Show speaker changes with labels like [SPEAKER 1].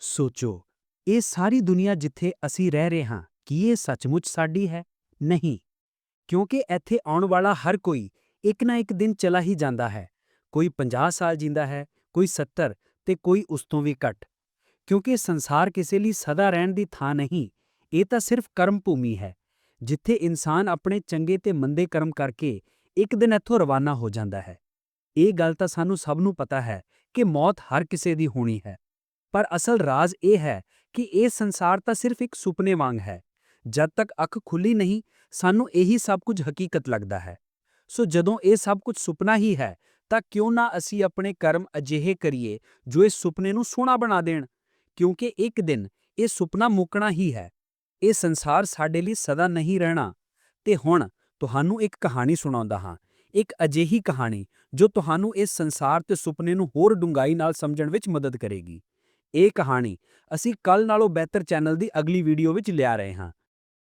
[SPEAKER 1] ਸੋਚੋ, ਇਹ ਸਾਰੀ ਦੁਨੀਆ ਜਿੱਥੇ ਅਸੀਂ ਰਹਿ ਰਹੇ ਹਾਂ, ਕੀ ਇਹ ਸੱਚਮੁੱਚ ਸਾਡੀ ਹੈ? ਨਹੀਂ। ਕਿਉਂਕਿ ਇੱਥੇ ਆਉਣ ਵਾਲਾ ਹਰ ਕੋਈ ਇੱਕ ਨਾ ਇੱਕ ਦਿਨ ਚਲਾ ਹੀ ਜਾਂਦਾ ਹੈ। ਕੋਈ 50 ਸਾਲ ਜਿੰਦਾ ਹੈ, ਕੋਈ 70 ਤੇ ਕੋਈ ਉਸ ਤੋਂ ਵੀ ਘੱਟ। ਕਿਉਂਕਿ ਸੰਸਾਰ ਕਿਸੇ ਲਈ ਸਦਾ ਰਹਿਣ ਦੀ ਥਾਂ ਨਹੀਂ, ਇਹ ਤਾਂ ਸਿਰਫ ਕਰਮ ਭੂਮੀ ਹੈ, ਜਿੱਥੇ ਇਨਸਾਨ ਆਪਣੇ ਚੰਗੇ ਤੇ ਮੰਦੇ ਕਰਮ ਕਰਕੇ ਇੱਕ ਦਿਨ ਇੱਥੋਂ ਰਵਾਨਾ ਹੋ ਜਾਂਦਾ ਹੈ। ਇਹ ਗੱਲ ਤਾਂ ਸਾਨੂੰ ਸਭ ਨੂੰ ਪਤਾ ਹੈ ਕਿ ਮੌਤ ਹਰ ਕਿਸੇ ਦੀ ਹੋਣੀ ਹੈ। ਪਰ ਅਸਲ ਰਾਜ਼ ਇਹ ਹੈ ਕਿ ਇਹ ਸੰਸਾਰ ਤਾਂ ਸਿਰਫ ਇੱਕ ਸੁਪਨੇ ਵਾਂਗ ਹੈ। ਜਦ ਤੱਕ ਅੱਖ ਖੁੱਲੀ ਨਹੀਂ, ਸਾਨੂੰ ਇਹੀ ਸਭ ਕੁਝ ਹਕੀਕਤ ਲੱਗਦਾ ਹੈ। ਸੋ ਜਦੋਂ ਇਹ ਸਭ ਕੁਝ ਸੁਪਨਾ ਹੀ ਹੈ, ਤਾਂ ਕਿਉਂ ਨਾ ਅਸੀਂ ਆਪਣੇ ਕਰਮ ਅਜਿਹੇ ਕਰੀਏ ਜੋ ਇਸ ਸੁਪਨੇ ਨੂੰ ਸੋਹਣਾ ਬਣਾ ਦੇਣ? ਕਿਉਂਕਿ ਇੱਕ ਦਿਨ ਇਹ ਸੁਪਨਾ ਮੁੱਕਣਾ ਹੀ ਹੈ। ਇਹ ਸੰਸਾਰ ਸਾਡੇ ਲਈ ਸਦਾ ਨਹੀਂ ਰਹਿਣਾ। ਤੇ ਹੁਣ ਤੁਹਾਨੂੰ ਇੱਕ ਕਹਾਣੀ ਸੁਣਾਉਂਦਾ ਹਾਂ। ਇੱਕ ਅਜਿਹੀ ਕਹਾਣੀ ਜੋ ਤੁਹਾਨੂੰ ਇਸ ਸੰਸਾਰ ਤੇ ਸੁਪਨੇ ਨੂੰ ਹੋਰ ਡੂੰਘਾਈ ਨਾਲ ਸਮਝਣ ਵਿੱਚ ਮਦਦ ਕਰੇਗੀ। ਇਹ ਕਹਾਣੀ ਅਸੀਂ ਕੱਲ ਨਾਲੋਂ ਬਿਹਤਰ ਚੈਨਲ ਦੀ ਅਗਲੀ ਵੀਡੀਓ ਵਿੱਚ ਲਿਆ ਰਹੇ ਹਾਂ।